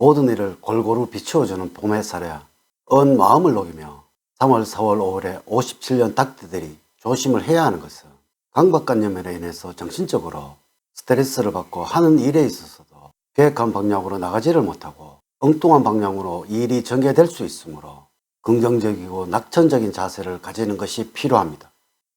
모든 일을 골고루 비추어주는 봄 햇살에 언 마음을 녹이며 3월, 4월, 5월에 57년 닭들이 조심을 해야 하는 것은 강박관념으로 인해서 정신적으로 스트레스를 받고 하는 일에 있어서도 계획한 방향으로 나가지를 못하고 엉뚱한 방향으로 일이 전개될 수 있으므로 긍정적이고 낙천적인 자세를 가지는 것이 필요합니다.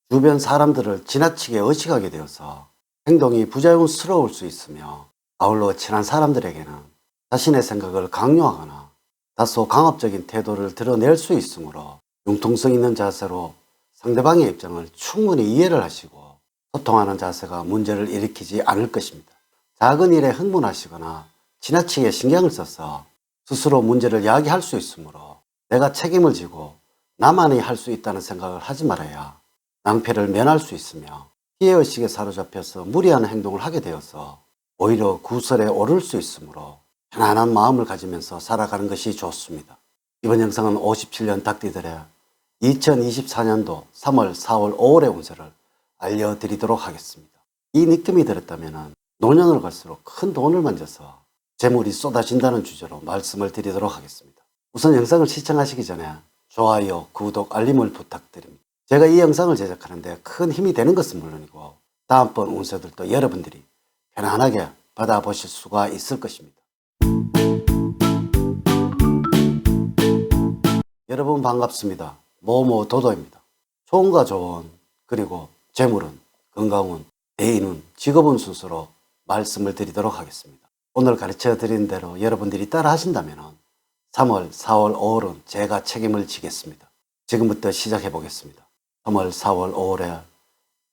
주변 사람들을 지나치게 의식하게 되어서 행동이 부자연스러울 수 있으며 아울러 친한 사람들에게는 자신의 생각을 강요하거나 다소 강압적인 태도를 드러낼 수 있으므로 융통성 있는 자세로 상대방의 입장을 충분히 이해를 하시고 소통하는 자세가 문제를 일으키지 않을 것입니다. 작은 일에 흥분하시거나 지나치게 신경을 써서 스스로 문제를 야기할 수 있으므로 내가 책임을 지고 나만이 할 수 있다는 생각을 하지 말아야 낭패를 면할 수 있으며 피해의식에 사로잡혀서 무리한 행동을 하게 되어서 오히려 구설에 오를 수 있으므로 편안한 마음을 가지면서 살아가는 것이 좋습니다. 이번 영상은 57년 닭띠들의 2024년도 3월, 4월, 5월의 운세를 알려드리도록 하겠습니다. 이 느낌이 들었다면 노년을 갈수록 큰 돈을 만져서 재물이 쏟아진다는 주제로 말씀을 드리도록 하겠습니다. 우선 영상을 시청하시기 전에 좋아요, 구독, 알림을 부탁드립니다. 제가 이 영상을 제작하는데 큰 힘이 되는 것은 물론이고 다음번 운세들도 여러분들이 편안하게 받아보실 수가 있을 것입니다. 여러분 반갑습니다. 모모 도도입니다. 좋은과 좋은 그리고 재물은 건강운 대인운 직업운 순서로 말씀을 드리도록 하겠습니다. 오늘 가르쳐 드린 대로 여러분들이 따라 하신다면 3월, 4월, 5월은 제가 책임을 지겠습니다. 지금부터 시작해 보겠습니다. 3월, 4월, 5월에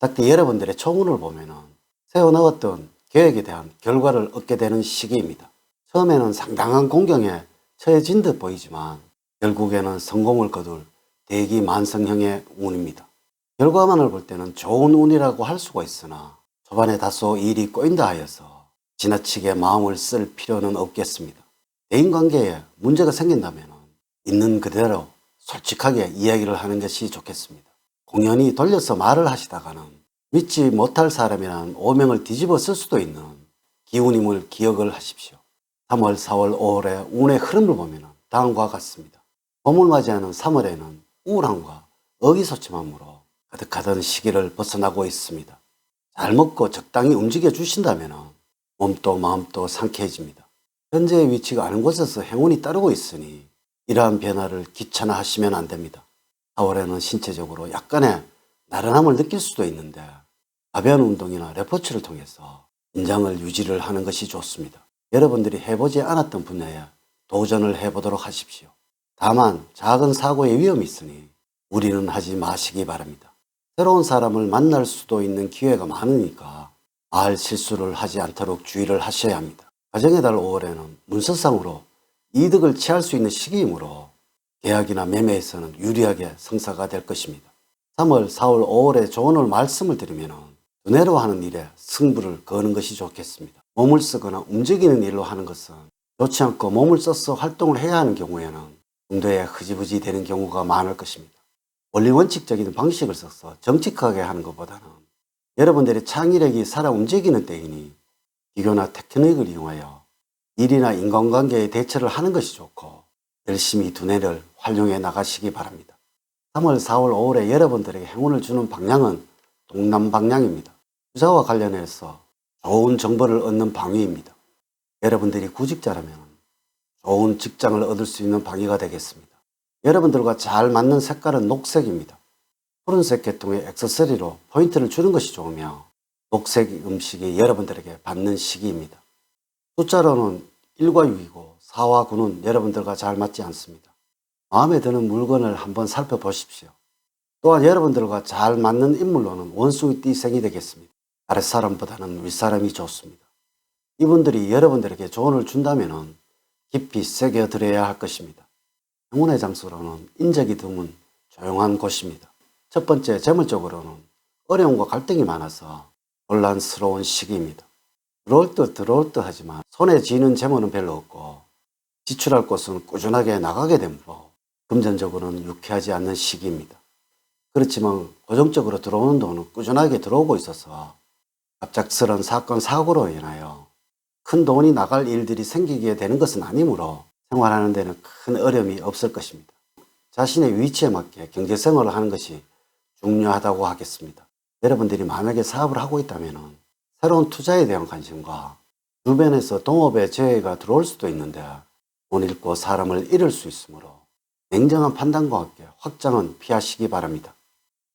딱히 여러분들의 총운을 보면은 세워나갔던 계획에 대한 결과를 얻게 되는 시기입니다. 처음에는 상당한 공경에 처해진 듯 보이지만 결국에는 성공을 거둘 대기 만성형의 운입니다. 결과만을 볼 때는 좋은 운이라고 할 수가 있으나 초반에 다소 일이 꼬인다 하여서 지나치게 마음을 쓸 필요는 없겠습니다. 대인관계에 문제가 생긴다면 있는 그대로 솔직하게 이야기를 하는 것이 좋겠습니다. 공연히 돌려서 말을 하시다가는 믿지 못할 사람이라는 오명을 뒤집어 쓸 수도 있는 기운임을 기억을 하십시오. 3월, 4월, 5월의 운의 흐름을 보면 다음과 같습니다. 봄을 맞이하는 3월에는 우울함과 의기소침함으로 가득하던 시기를 벗어나고 있습니다. 잘 먹고 적당히 움직여 주신다면 몸도 마음도 상쾌해집니다. 현재의 위치가 아는 곳에서 행운이 따르고 있으니 이러한 변화를 귀찮아하시면 안 됩니다. 4월에는 신체적으로 약간의 나른함을 느낄 수도 있는데 가벼운 운동이나 레포츠를 통해서 긴장을 유지를 하는 것이 좋습니다. 여러분들이 해보지 않았던 분야에 도전을 해보도록 하십시오. 다만 작은 사고의 위험이 있으니 우리는 하지 마시기 바랍니다. 새로운 사람을 만날 수도 있는 기회가 많으니까 알 실수를 하지 않도록 주의를 하셔야 합니다. 가정의 달 5월에는 문서상으로 이득을 취할 수 있는 시기이므로 계약이나 매매에서는 유리하게 성사가 될 것입니다. 3월, 4월, 5월에 조언을 말씀을 드리면 두뇌로 하는 일에 승부를 거는 것이 좋겠습니다. 몸을 쓰거나 움직이는 일로 하는 것은 좋지 않고 몸을 써서 활동을 해야 하는 경우에는 중도에 흐지부지 되는 경우가 많을 것입니다. 원리 원칙적인 방식을 써서 정직하게 하는 것보다는 여러분들의 창의력이 살아 움직이는 때이니 기교나 테크닉을 이용하여 일이나 인간관계에 대처를 하는 것이 좋고 열심히 두뇌를 활용해 나가시기 바랍니다. 3월, 4월, 5월에 여러분들에게 행운을 주는 방향은 동남 방향입니다. 투자와 관련해서 좋은 정보를 얻는 방위입니다. 여러분들이 구직자라면 좋은 직장을 얻을 수 있는 방위가 되겠습니다. 여러분들과 잘 맞는 색깔은 녹색입니다. 푸른색 계통의 액세서리로 포인트를 주는 것이 좋으며 녹색 음식이 여러분들에게 받는 시기입니다. 숫자로는 1과 6이고 4와 9는 여러분들과 잘 맞지 않습니다. 마음에 드는 물건을 한번 살펴보십시오. 또한 여러분들과 잘 맞는 인물로는 원숭이 띠생이 되겠습니다. 아랫사람보다는 윗사람이 좋습니다. 이분들이 여러분들에게 조언을 준다면 깊이 새겨드려야 할 것입니다. 행운의 장소로는 인적이 드문 조용한 곳입니다. 첫 번째 재물적으로는 어려움과 갈등이 많아서 혼란스러운 시기입니다. 들어올 듯 들어올 듯 하지만 손에 쥐는 재물은 별로 없고 지출할 곳은 꾸준하게 나가게 되므로 금전적으로는 유쾌하지 않는 시기입니다. 그렇지만 고정적으로 들어오는 돈은 꾸준하게 들어오고 있어서 갑작스런 사건 사고로 인하여 큰 돈이 나갈 일들이 생기게 되는 것은 아니므로 생활하는 데는 큰 어려움이 없을 것입니다. 자신의 위치에 맞게 경제 생활을 하는 것이 중요하다고 하겠습니다. 여러분들이 만약에 사업을 하고 있다면 새로운 투자에 대한 관심과 주변에서 동업에 재해가 들어올 수도 있는데 돈 잃고 사람을 잃을 수 있으므로 냉정한 판단과 함께 확장은 피하시기 바랍니다.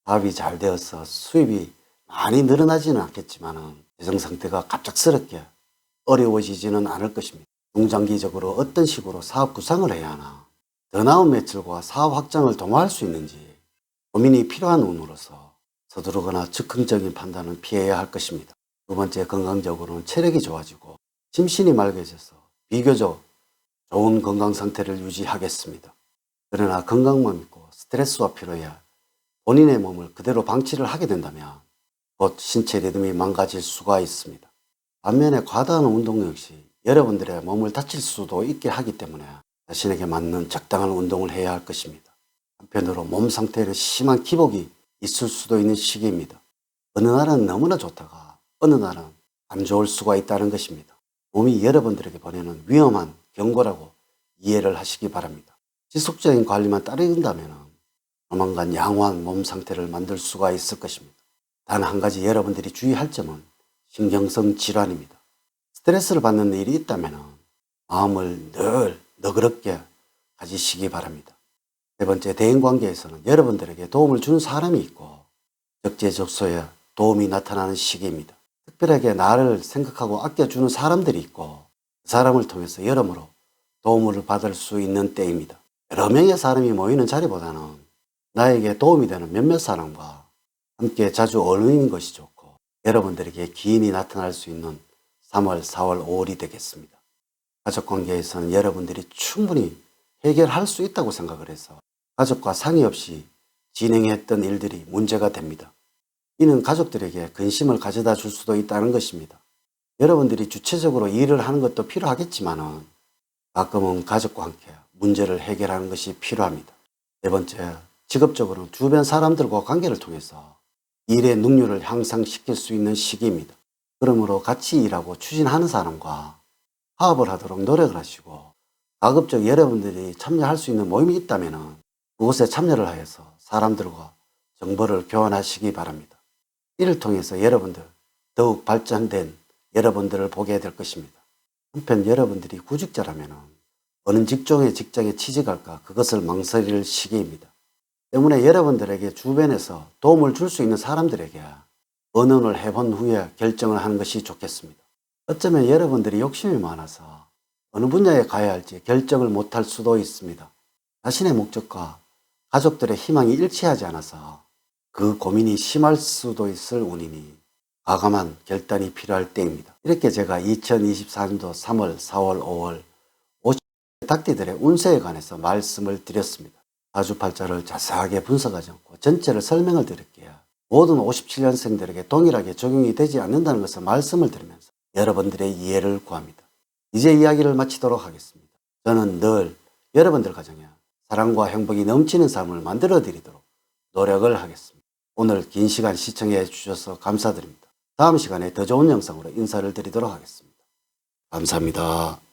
사업이 잘 되어서 수입이 많이 늘어나지는 않겠지만 재정 상태가 갑작스럽게 어려워지지는 않을 것입니다. 중장기적으로 어떤 식으로 사업 구상을 해야 하나 더 나은 매출과 사업 확장을 도모할 수 있는지 고민이 필요한 운으로서 서두르거나 즉흥적인 판단은 피해야 할 것입니다. 두 번째 건강적으로는 체력이 좋아지고 심신이 맑아져서 비교적 좋은 건강 상태를 유지하겠습니다. 그러나 건강만 믿고 스트레스와 피로에 본인의 몸을 그대로 방치를 하게 된다면 곧 신체 리듬이 망가질 수가 있습니다. 반면에 과다한 운동 역시 여러분들의 몸을 다칠 수도 있게 하기 때문에 자신에게 맞는 적당한 운동을 해야 할 것입니다. 한편으로 몸 상태에는 심한 기복이 있을 수도 있는 시기입니다. 어느 날은 너무나 좋다가 어느 날은 안 좋을 수가 있다는 것입니다. 몸이 여러분들에게 보내는 위험한 경고라고 이해를 하시기 바랍니다. 지속적인 관리만 따른다면 조만간 양호한 몸 상태를 만들 수가 있을 것입니다. 단 한 가지 여러분들이 주의할 점은 신경성 질환입니다. 스트레스를 받는 일이 있다면 마음을 늘 너그럽게 가지시기 바랍니다. 세 번째, 대인관계에서는 여러분들에게 도움을 주는 사람이 있고 적재적소에 도움이 나타나는 시기입니다. 특별하게 나를 생각하고 아껴주는 사람들이 있고 그 사람을 통해서 여러모로 도움을 받을 수 있는 때입니다. 여러 명의 사람이 모이는 자리보다는 나에게 도움이 되는 몇몇 사람과 함께 자주 어울리는 것이 좋고 여러분들에게 기인이 나타날 수 있는 3월, 4월, 5월이 되겠습니다. 가족 관계에서는 여러분들이 충분히 해결할 수 있다고 생각을 해서 가족과 상의 없이 진행했던 일들이 문제가 됩니다. 이는 가족들에게 근심을 가져다 줄 수도 있다는 것입니다. 여러분들이 주체적으로 일을 하는 것도 필요하겠지만은 가끔은 가족과 함께 문제를 해결하는 것이 필요합니다. 네 번째, 직업적으로는 주변 사람들과 관계를 통해서 일의 능률을 향상시킬 수 있는 시기입니다. 그러므로 같이 일하고 추진하는 사람과 화합을 하도록 노력을 하시고 가급적 여러분들이 참여할 수 있는 모임이 있다면 그곳에 참여를 하여서 사람들과 정보를 교환하시기 바랍니다. 이를 통해서 여러분들 더욱 발전된 여러분들을 보게 될 것입니다. 한편 여러분들이 구직자라면 어느 직종의 직장에 취직할까 그것을 망설일 시기입니다. 때문에 여러분들에게 주변에서 도움을 줄 수 있는 사람들에게 언언을 해본 후에 결정을 하는 것이 좋겠습니다. 어쩌면 여러분들이 욕심이 많아서 어느 분야에 가야 할지 결정을 못할 수도 있습니다. 자신의 목적과 가족들의 희망이 일치하지 않아서 그 고민이 심할 수도 있을 운이니 과감한 결단이 필요할 때입니다. 이렇게 제가 2024년도 3월, 4월, 5월 50 닭띠들의 운세에 관해서 말씀을 드렸습니다. 사주팔자를 자세하게 분석하지 않고 전체를 설명을 드릴게요. 모든 57년생들에게 동일하게 적용이 되지 않는다는 것을 말씀을 드리면서 여러분들의 이해를 구합니다. 이제 이야기를 마치도록 하겠습니다. 저는 늘 여러분들 가정에 사랑과 행복이 넘치는 삶을 만들어 드리도록 노력을 하겠습니다. 오늘 긴 시간 시청해 주셔서 감사드립니다. 다음 시간에 더 좋은 영상으로 인사를 드리도록 하겠습니다. 감사합니다.